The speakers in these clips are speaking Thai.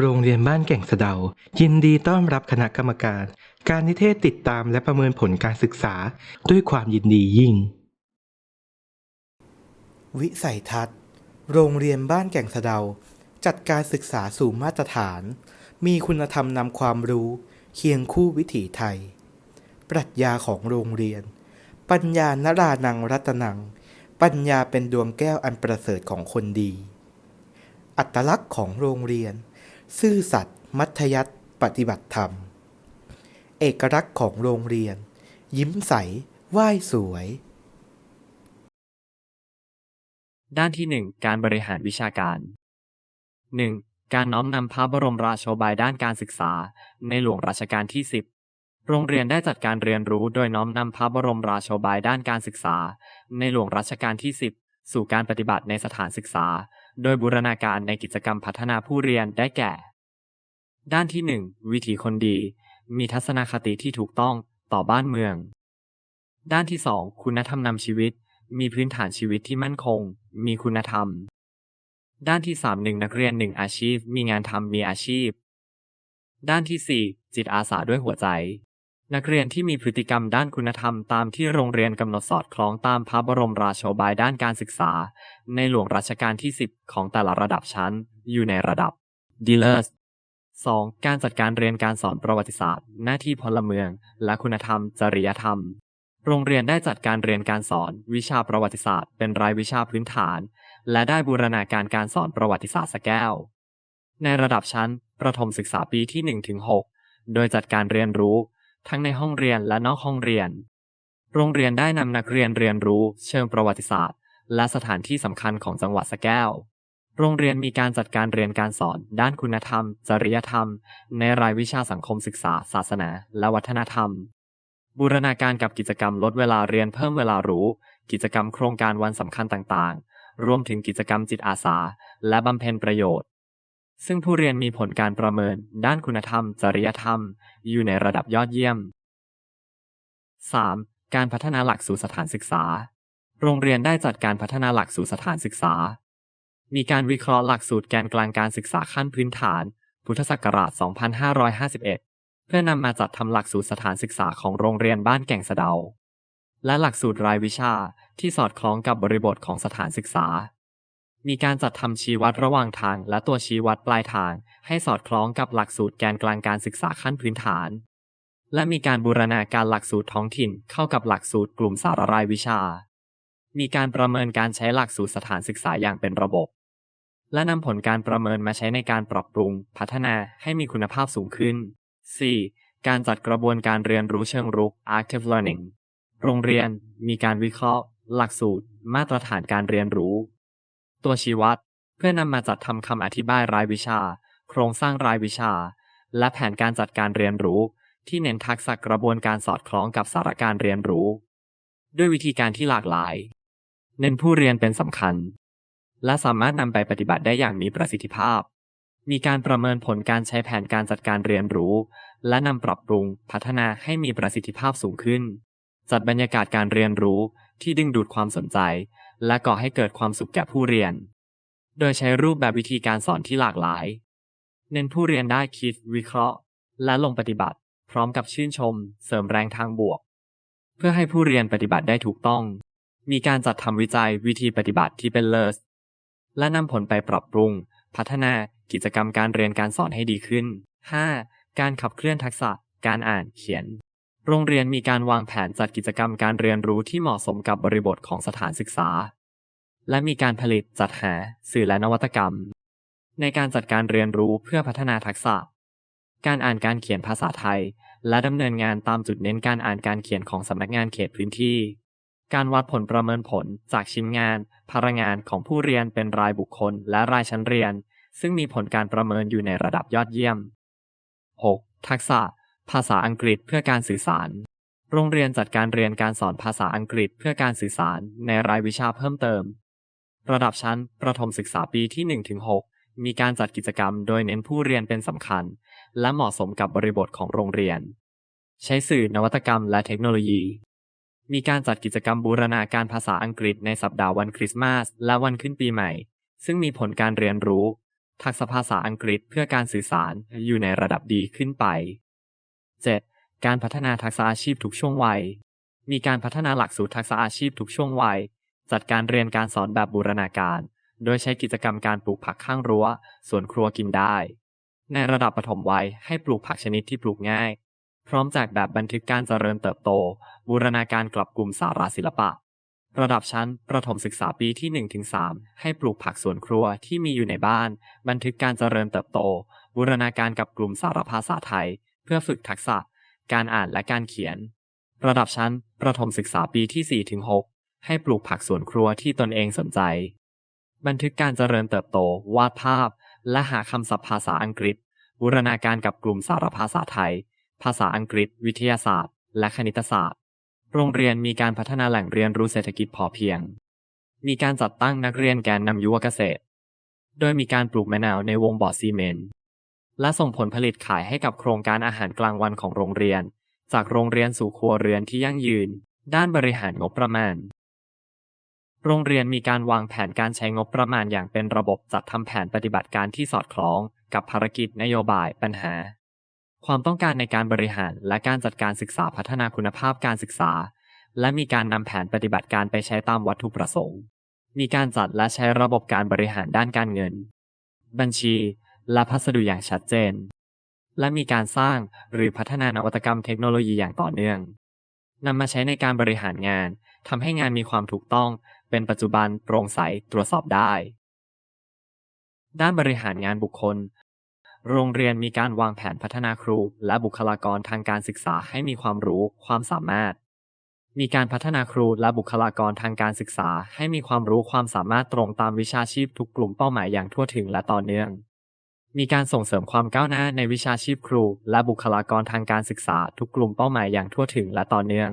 โรงเรียนบ้านแก่งสะเดา ยินดีต้อนรับคณะกรรมการ การนิเทศติดตามและประเมินผลการศึกษาด้วยความยินดียิ่ง วิสัยทัศน์ โรงเรียนบ้านแก่งสะเดา จัดการศึกษาสู่มาตรฐาน มีคุณธรรมนำความรู้ เคียงคู่วิถีไทย ปรัชญาของโรงเรียน ปัญญานรานังรัตนัง ปัญญาเป็นดวงแก้วอันประเสริฐของคนดี อัตลักษณ์ของโรงเรียน ซื่อสัตย์มัธยัติปฏิบัติธรรม เอกลักษณ์ของโรงเรียน ยิ้มใสไหว้สวย ด้านที่ 1 การบริหารวิชาการ 1. การน้อมนำพระบรมราโชบายด้านการศึกษา ในหลวงรัชกาลที่ 10โรงเรียนได้จัดการเรียนรู้โดยน้อมนำพระบรมราโชบายด้านการศึกษา ในหลวงรัชกาลที่ 10 สู่การปฏิบัติในสถานศึกษา โดยบูรณาการในกิจกรรมพัฒนาผู้เรียนได้แก่ ด้านที่ 1 วิถีคนดี มีทัศนคติที่ถูกต้องต่อบ้านเมือง ด้านที่ 2 คุณธรรมนำชีวิต มีพื้นฐานชีวิตที่มั่นคง มีคุณธรรม ด้านที่3หนึ่งนักเรียนหนึ่งอาชีพ มีงานทำมีอาชีพ ด้านที่ 4 จิตอาสาด้วยหัวใจ นักเรียนที่มีพฤติกรรมด้านคุณธรรมตามที่โรงเรียนกำหนดสอดคล้องตามพระบรมราโชบายด้านการศึกษา ในหลวงรัชกาลที่ 10 ของแต่ละระดับชั้น อยู่ในระดับ d e l e r s 2. การจัดการเรียนการสอนประวัติศาสตร์ หน้าที่พลเมือง และคุณธรรม จริยธรรม โรงเรียนได้จัดการเรียนการสอน วิชาประวัติศาสตร์ เป็นรายวิชาพื้นฐาน และได้บูรณาการการสอนประวัติศาสตร์สแก้ว ในระดับชั้น ประถมศึกษาปีที่ 1-6 โดยจัดการเรียนรู้ ทั้งในห้องเรียนและนอกห้องเรียน โรงเรียนได้นำนักเรียนเรียนรู้ เชิงประวัติศาสตร์ และสถานที่สำคัญของจังหวัดสแก้ว โรงเรียนมีการจัดการเรียนการสอน ด้านคุณธรรม จริยธรรม ในรายวิชาสังคมศึกษา ศาสนา และวัฒนธรรม บูรณาการกับกิจกรรมลดเวลาเรียนเพิ่มเวลารู้ กิจกรรมโครงการวันสำคัญต่างๆ รวมถึงกิจกรรมจิตอาสา และบำเพ็ญประโยชน์ ซึ่งผู้เรียนมีผลการประเมิน ด้านคุณธรรม จริยธรรม อยู่ในระดับยอดเยี่ยม 3. การพัฒนาหลักสู่สถานศึกษา โรงเรียนได้จัดการพัฒนาหลักสู่สถานศึกษา มีการวิเคราะห์หลักสูตรแกนกลางการศึกษาขั้นพื้นฐาน พุทธศักราช 2551 เพื่อนำมาจัดทำหลักสูตรสถานศึกษาของโรงเรียนบ้านแก่งสะเดา และหลักสูตรรายวิชาที่สอดคล้องกับบริบทของสถานศึกษา มีการจัดทำชี้วัดระหว่างทางและตัวชี้วัดปลายทาง ให้สอดคล้องกับหลักสูตรแกนกลางการศึกษาขั้นพื้นฐาน และมีการบูรณาการหลักสูตรท้องถิ่นเข้ากับหลักสูตรกลุ่มสาระรายวิชา มีการประเมินการใช้หลักสูตรสถานศึกษาอย่างเป็นระบบ และนำผลการประเมินมาใช้ในการปรับปรุง พัฒนาให้มีคุณภาพสูงขึ้น 4. การจัดกระบวนการเรียนรู้เชิงรุก active learning โรงเรียนมีการวิเคราะห์ หลักสูตร มาตรฐานการเรียนรู้ ตัวชี้วัดเพื่อนำมาจัดทำคำอธิบายรายวิชา โครงสร้างรายวิชา และแผนการจัดการเรียนรู้ ที่เน้นทักษะกระบวนการสอดคล้องกับสาระการเรียนรู้ ด้วยวิธีการที่หลากหลาย เน้นผู้เรียนเป็นสำคัญ และสามารถนำไปปฏิบัติได้อย่างมีประสิทธิภาพ มีการประเมินผลการใช้แผนการจัดการเรียนรู้ และนำปรับปรุงพัฒนาให้มีประสิทธิภาพสูงขึ้น จัดบรรยากาศการเรียนรู้ที่ดึงดูดความสนใจ และก่อให้เกิดความสุขแก่ผู้เรียน โดยใช้รูปแบบวิธีการสอนที่หลากหลาย เน้นผู้เรียนได้คิดวิเคราะห์ และลงปฏิบัติ พร้อมกับชื่นชม เสริมแรงทางบวก เพื่อให้ผู้เรียนปฏิบัติได้ถูกต้อง มีการจัดทำวิจัยวิธีปฏิบัติที่เป็นเลิศ และนำผลไปปรับปรุง พัฒนากิจกรรมการเรียนการสอนให้ดีขึ้น 5. การขับเคลื่อนทักษะการอ่านเขียน โรงเรียนมีการวางแผนจัดกิจกรรมการเรียนรู้ที่เหมาะสมกับบริบทของสถานศึกษา และมีการผลิตจัดหาสื่อและนวัตกรรม ในการจัดการเรียนรู้เพื่อพัฒนาทักษะ การอ่านการเขียนภาษาไทย และดำเนินงานตามจุดเน้นการอ่านการเขียนของสำนักงานเขตพื้นที่ การวัดผลประเมินผลจากชิ้นงาน พลังงานของผู้เรียนเป็นรายบุคคลและรายชั้นเรียน ซึ่งมีผลการประเมินอยู่ในระดับยอดเยี่ยม 6. ทักษะ ภาษาอังกฤษเพื่อการสื่อสาร โรงเรียนจัดการเรียนการสอนภาษาอังกฤษเพื่อการสื่อสารในรายวิชาเพิ่มเติม ระดับชั้น ประถมศึกษาปีที่ 1-6 มีการจัดกิจกรรมโดยเน้นผู้เรียนเป็นสำคัญ และเหมาะสมกับบริบทของโรงเรียน ใช้สื่อนวัตกรรมและเทคโนโลยี มีการจัดกิจกรรมบูรณาการภาษาอังกฤษในสัปดาห์วันคริสต์มาสและวันขึ้นปีใหม่ ซึ่งมีผลการเรียนรู้ ทักษะภาษาอังกฤษเพื่อการสื่อสารอยู่ในระดับดีขึ้นไป 7. การพัฒนาทักษะอาชีพทุกช่วงวัย มีการพัฒนาหลักสูตรทักษะอาชีพทุกช่วงวัย จัดการเรียนการสอนแบบบูรณาการ โดยใช้กิจกรรมการปลูกผักข้างรั้วสวนครัวกินได้ ในระดับปฐมวัยให้ปลูกผักชนิดที่ปลูกง่าย พร้อมแจกแบบบันทึกการเจริญเติบโต บูรณาการกลับกลุ่มสาราศิลปะ ระดับชั้นประถมศึกษาปีที่ 1-3 ให้ปลูกผักสวนครัวที่มีอยู่ในบ้าน บันทึกการเจริญเติบโต บูรณาการกับกลุ่มสารภาษาไทย เพื่อฝึกทักษะ การอ่านและการเขียน ระดับชั้นประถมศึกษาปีที่ 4-6 ให้ปลูกผักสวนครัวที่ตนเองสนใจ บันทึกการเจริญเติบโต วาดภาพ และหาคำศัพท์ภาษาอังกฤษ บูรณาการกับกลุ่มสารภาษาไทย ภาษาอังกฤษ วิทยาศาสตร์ และคณิตศาสตร์ โรงเรียนมีการพัฒนาแหล่งเรียนรู้เศรษฐกิจพอเพียง มีการจัดตั้งนักเรียนแกนนำยุวเกษตร โดยมีการปลูกมะนาวในวงบ่อซีเมนต์ และส่งผลผลิตขายให้กับโครงการอาหารกลางวันของโรงเรียน จากโรงเรียนสู่ครัวเรือนที่ยั่งยืน ด้านบริหารงบประมาณ โรงเรียนมีการวางแผนการใช้งบประมาณอย่างเป็นระบบจัดทำแผนปฏิบัติการที่สอดคล้องกับภารกิจนโยบายปัญหา ความต้องการในการบริหารและการจัดการศึกษาพัฒนาคุณภาพการศึกษา และมีการนำแผนปฏิบัติการไปใช้ตามวัตถุประสงค์ มีการจัดและใช้ระบบการบริหารด้านการเงิน บัญชี และพัสดุอย่างชัดเจน และมีการสร้างหรือพัฒนานวัตกรรมเทคโนโลยีอย่างต่อเนื่องนำมาใช้ในการบริหารงานทำให้งานมีความถูกต้อง เป็นปัจจุบันโปร่งใสตรวจสอบได้ ด้านบริหารงานบุคคล โรงเรียนมีการวางแผนพัฒนาครู และบุคลากรทางการศึกษาให้มีความรู้ ความสามารถ มีการพัฒนาครูและบุคลากรทางการศึกษา ให้มีความรู้ความสามารถตรงตามวิชาชีพทุกกลุ่มเป้าหมายอย่างทั่วถึงและต่อเนื่อง มีการส่งเสริมความก้าวหน้าในวิชาชีพครู และบุคลากรทางการศึกษา ทุกกลุ่มเป้าหมายอย่างทั่วถึงและต่อเนื่อง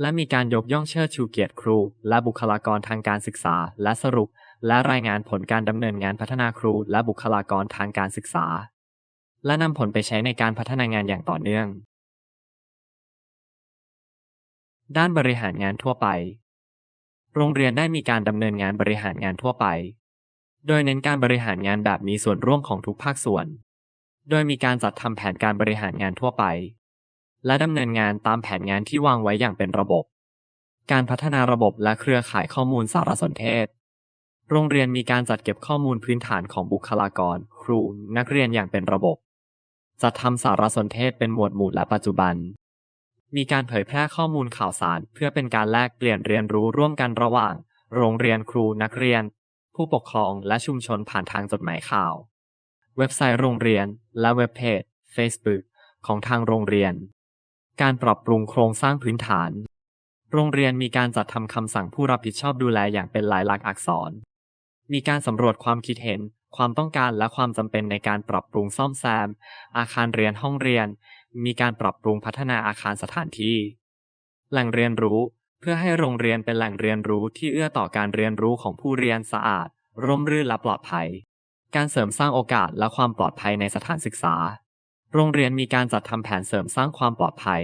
และมีการยกย่องเชิดชูเกียรติครู และบุคลากรทางการศึกษา และสรุป และรายงานผลการดำเนินงานพัฒนาครูและบุคลากรทางการศึกษา และนำผลไปใช้ในการพัฒนางานอย่างต่อเนื่อง ด้านบริหารงานทั่วไป โรงเรียนได้มีการดำเนินงานบริหารงานทั่วไป โดยเน้นการบริหารงานแบบมีส่วนร่วมของทุกภาคส่วน โดยมีการจัดทำแผนการบริหารงานทั่วไป และดำเนินงานตามแผนงานที่วางไว้อย่างเป็นระบบ การพัฒนาระบบและเครือข่ายข้อมูลสารสนเทศ โรงเรียนมีการจัดเก็บข้อมูลพื้นฐานของบุคลากร ครู นักเรียนอย่างเป็นระบบ จัดทำสารสนเทศเป็นหมวดหมู่และปัจจุบัน มีการเผยแพร่ข้อมูลข่าวสาร เพื่อเป็นการแลกเปลี่ยนเรียนรู้ร่วมกันระหว่าง โรงเรียนครูนักเรียน ผู้ปกครองและชุมชนผ่านทางจดหมายข่าว เว็บไซต์โรงเรียน และเว็บเพจ Facebook ของทางโรงเรียน การปรับปรุงโครงสร้างพื้นฐาน โรงเรียนมีการจัดทำคำสั่งผู้รับผิดชอบดูแลอย่างเป็นลายลักษณ์อักษร มีการสำรวจความคิดเห็น ความต้องการและความจำเป็นในการปรับปรุงซ่อมแซม อาคารเรียนห้องเรียน มีการปรับปรุงพัฒนาอาคารสถานที่ แหล่งเรียนรู้เพื่อให้โรงเรียนเป็นแหล่งเรียนรู้ที่เอื้อต่อการเรียนรู้ของผู้เรียนสะอาด ร่มรื่นและปลอดภัย การเสริมสร้างโอกาสและความปลอดภัยในสถานศึกษา โรงเรียนมีการจัดทำแผนเสริมสร้างความปลอดภัย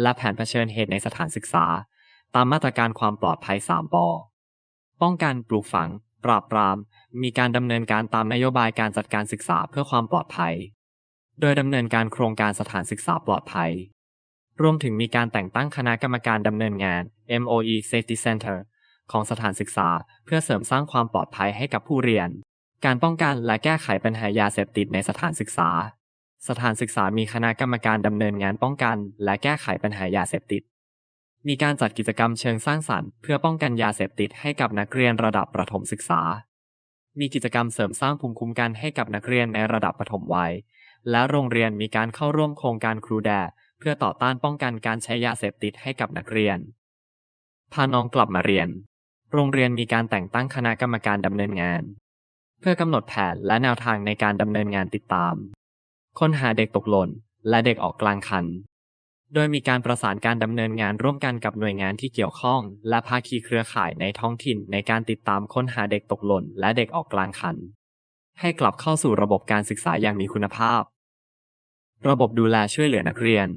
และแผนเผชิญเหตุในสถานศึกษา ตามมาตรการความปลอดภัย 3ปอป้องกันปลูกฝัง ปราบปราม มีการดำเนินการตามนโยบายการจัดการศึกษาเพื่อความปลอดภัย โดยดำเนินการโครงการสถานศึกษาปลอดภัย รวมถึงมีการแต่งตั้งคณะกรรมการดำเนินงาน MOE Safety Center ของสถานศึกษาเพื่อเสริมสร้างความปลอดภัยให้กับผู้เรียน การป้องกันและแก้ไขปัญหายาเสพติดในสถานศึกษา สถานศึกษามีคณะกรรมการดำเนินงานป้องกัน และแก้ไขปัญหายาเสพติด มีการจัดกิจกรรมเชิงสร้างสรรค์เพื่อป้องกันยาเสพติดให้กับนักเรียนระดับประถมศึกษา มีกิจกรรมเสริมสร้างภูมิคุ้มกันให้กับนักเรียนในระดับปฐมวัย และโรงเรียนมีการเข้าร่วมโครงการครูแดเพื่อต่อต้านป้องกันการใช้ยาเสพติดให้กับนักเรียน พาน้องกลับมาเรียน โรงเรียนมีการแต่งตั้งคณะกรรมการดำเนินงาน เพื่อกำหนดแผนและแนวทางในการดำเนินงานติดตาม ค้นหาเด็กตกหล่นและเด็กออกกลางคัน โดยมีการประสานการดำเนินงานร่วมกันกับหน่วยงานที่เกี่ยวข้อง และภาคีเครือข่ายในท้องถิ่นในการติดตามค้นหาเด็กตกหล่น และเด็กออกกลางคัน ให้กลับเข้าสู่ระบบการศึกษาอย่างมีคุณภาพ ระบบดูแลช่วยเหลือนักเรียน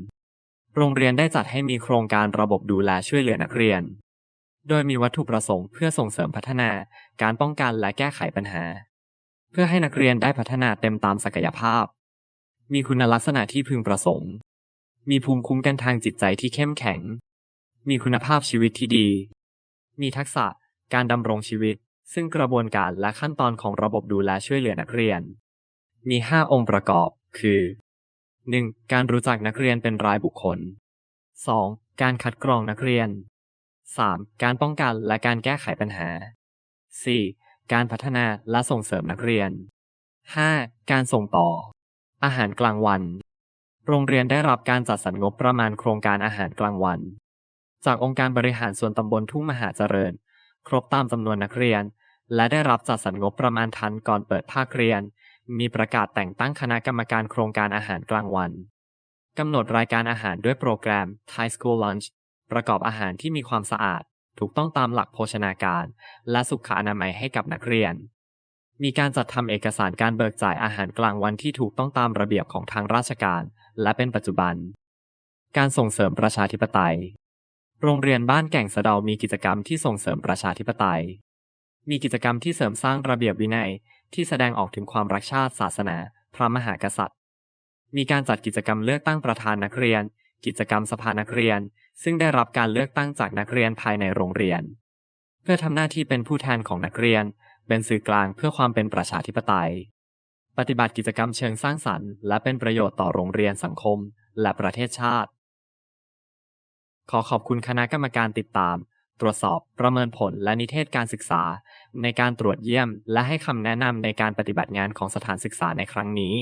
โรงเรียนได้จัดให้มีโครงการระบบดูแลช่วยเหลือนักเรียน โดยมีวัตถุประสงค์เพื่อส่งเสริมพัฒนาการป้องกันและแก้ไขปัญหา เพื่อให้นักเรียนได้พัฒนาเต็มตามศักยภาพ มีคุณลักษณะที่พึงประสงค์ มีภูมิคุ้มกันทางจิตใจที่เข้มแข็ง มีคุณภาพชีวิตที่ดี มีทักษะการดำรงชีวิต ซึ่งกระบวนการและขั้นตอนของระบบดูแลช่วยเหลือนักเรียน มี 5 องค์ประกอบ คือ 1. การรู้จักนักเรียนเป็นรายบุคคล 2. การคัดกรองนักเรียน 3. การป้องกันและการแก้ไขปัญหา 4. การพัฒนาและส่งเสริมนักเรียน 5. การส่งต่อ อาหารกลางวัน โรงเรียนได้รับการจัดสรรงบประมาณโครงการอาหารกลางวัน จากองค์การบริหารส่วนตำบลทุ่งมหาเจริญ ครบตามจำนวนนักเรียน และได้รับจัดสรรงบประมาณทันก่อนเปิดภาคเรียน มีประกาศแต่งตั้งคณะกรรมการโครงการอาหารกลางวันกำหนดรายการอาหารด้วยโปรแกรม Thai School Lunch ประกอบอาหารที่มีความสะอาด ถูกต้องตามหลักโภชนาการ และสุขอนามัยให้กับนักเรียน มีการจัดทำเอกสารการเบิกจ่ายอาหารกลางวันที่ถูกต้องตามระเบียบของทางราชการ และเป็นปัจจุบัน การส่งเสริมประชาธิปไตย โรงเรียนบ้านแก่งสะเดามีกิจกรรมที่ส่งเสริมประชาธิปไตย มีกิจกรรมที่เสริมสร้างระเบียบวินัยที่แสดงออกถึงความรักชาติศาสนา พระมหากษัตริย์ มีการจัดกิจกรรมเลือกตั้งประธานนักเรียน กิจกรรมสภานักเรียน ซึ่งได้รับการเลือกตั้งจากนักเรียนภายในโรงเรียน เพื่อทำหน้าที่เป็นผู้แทนของนักเรียน เป็นสื่อกลางเพื่อความเป็นประชาธิปไตย ปฏิบัติกิจกรรมเชิงสร้างสรรค์ และเป็นประโยชน์ต่อโรงเรียนสังคม และประเทศชาติ ขอขอบคุณคณะกรรมการติดตาม ตรวจสอบประเมินผลและนิเทศการศึกษา ในการตรวจเยี่ยม และให้คำแนะนำในการปฏิบัติงานของสถานศึกษาในครั้งนี้